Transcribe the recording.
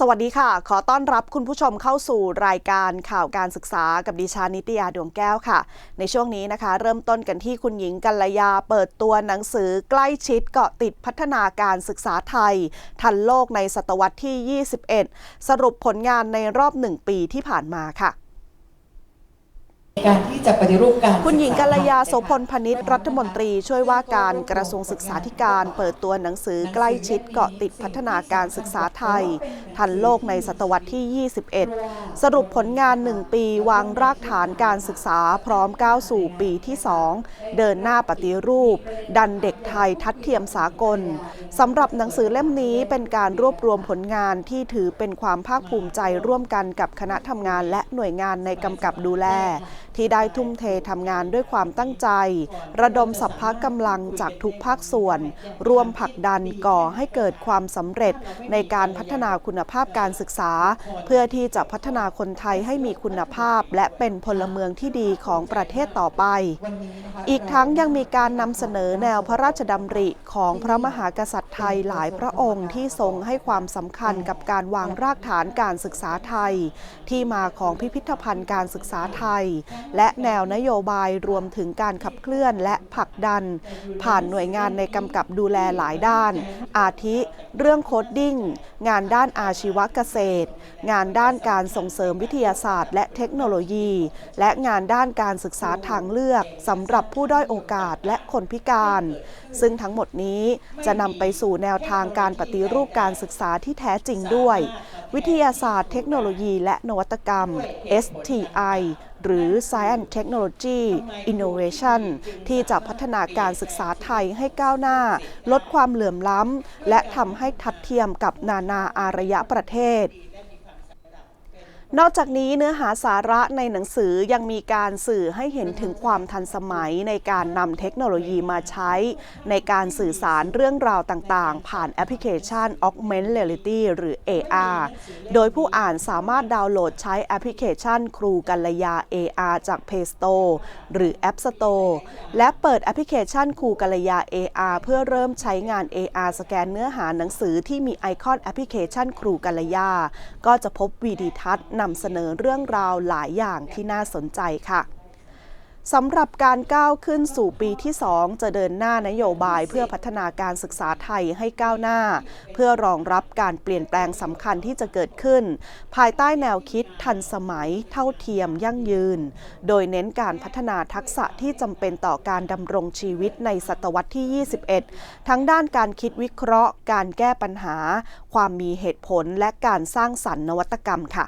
สวัสดีค่ะ ขอต้อนรับคุณผู้ชมเข้าสู่รายการข่าวการศึกษากับดิชานนิตยาดวงแก้วค่ะ ในช่วงนี้นะคะ เริ่มต้นกันที่คุณหญิงกัลยาเปิดตัวหนังสือใกล้ชิดเกาะติดพัฒนาการศึกษาไทย ทันโลกในศตวรรษที่ 21 สรุปผลงานในรอบหนึ่งปีที่ผ่านมาค่ะ การที่จะปฏิรูปการคุณหญิงกัลยาโสพลพนิษฐ์รัฐมนตรีช่วยว่าการกระทรวงศึกษาธิการ เปิดตัวหนังสือใกล้ชิดเกาะติดพัฒนาการศึกษาไทย ทันโลกในศตวรรษที่ 21 สรุปผลงาน 1 ปีวางรากฐานการศึกษาพร้อมก้าวสู่ปีที่ 2 เดินหน้าปฏิรูป ดันเด็กไทยทัดเทียมสากลสำหรับหนังสือเล่มนี้เป็นการรวบรวมผลงานที่ถือเป็นความภาคภูมิใจร่วมกันกับคณะทำงานและหน่วยงานในกำกับดูแล ที่ได้ทุ่มเททำงานด้วยความตั้งใจ ระดมสัพพะกำลังจากทุกภาคส่วน ร่วมผลักดันก่อให้เกิดความสำเร็จในการพัฒนาคุณภาพการศึกษา เพื่อที่จะพัฒนาคนไทยให้มีคุณภาพ และเป็นพลเมืองที่ดีของประเทศต่อไป อีกทั้งยังมีการนำเสนอแนวพระราชดำริของพระมหากษัตริย์ไทยหลายพระองค์ที่ทรงให้ความสำคัญกับการวางรากฐานการศึกษาไทย ที่มาของพิพิธภัณฑ์การศึกษาไทยและแนวนโยบายรวมถึงการขับเคลื่อนและผลักดัน ผ่านหน่วยงานในกำกับดูแลหลายด้าน อาทิ เรื่องโคดดิ้ง งานด้านอาชีวเกษตร งานด้านการส่งเสริมวิทยาศาสตร์ และเทคโนโลยี และงานด้านการศึกษาทางเลือกสำหรับผู้ด้อยโอกาสและคนพิการ ซึ่งทั้งหมดนี้จะนำไปสู่แนวทางการปฏิรูปการศึกษาที่แท้จริงด้วย วิทยาศาสตร์เทคโนโลยีและนวัตกรรม STI หรือ Science Technology Innovation ที่จะพัฒนาการศึกษาไทยให้ก้าวหน้า ลดความเหลื่อมล้ำ และทำให้ทัดเทียมกับนานาอารยะประเทศ นอกจากนี้เนื้อหาสาระในหนังสือยังมีการสื่อให้เห็นถึงความทันสมัยในการนำเทคโนโลยีมาใช้ ในการสื่อสารเรื่องราวต่างๆ ผ่านแอปพลิเคชัน Augmented Reality หรือ AR โดยผู้อ่านสามารถดาวน์โหลดใช้แอปพลิเคชันครูกัลยา AR จาก Play Store หรือ App Store และเปิดแอปพลิเคชันครูกัลยา AR เพื่อเริ่มใช้งาน AR สแกนเนื้อหาหนังสือที่มีไอคอนแอปพลิเคชันครูกัลยา ก็จะพบวีดีทัศน์นำเสนอเรื่องราวหลายอย่างที่น่าสนใจค่ะสำหรับการก้าวขึ้นสู่ปีที่ 2 จะเดินหน้านโยบายเพื่อพัฒนาการศึกษาไทยให้ก้าวหน้า เพื่อรองรับการเปลี่ยนแปลงสำคัญที่จะเกิดขึ้น ภายใต้แนวคิดทันสมัย เท่าเทียมยั่งยืน โดยเน้นการพัฒนาทักษะที่จำเป็นต่อการดำรงชีวิตในศตวรรษที่ 21 ทั้งด้านการคิดวิเคราะห์ การแก้ปัญหา ความมีเหตุผลและการสร้างสรรค์นวัตกรรมค่ะ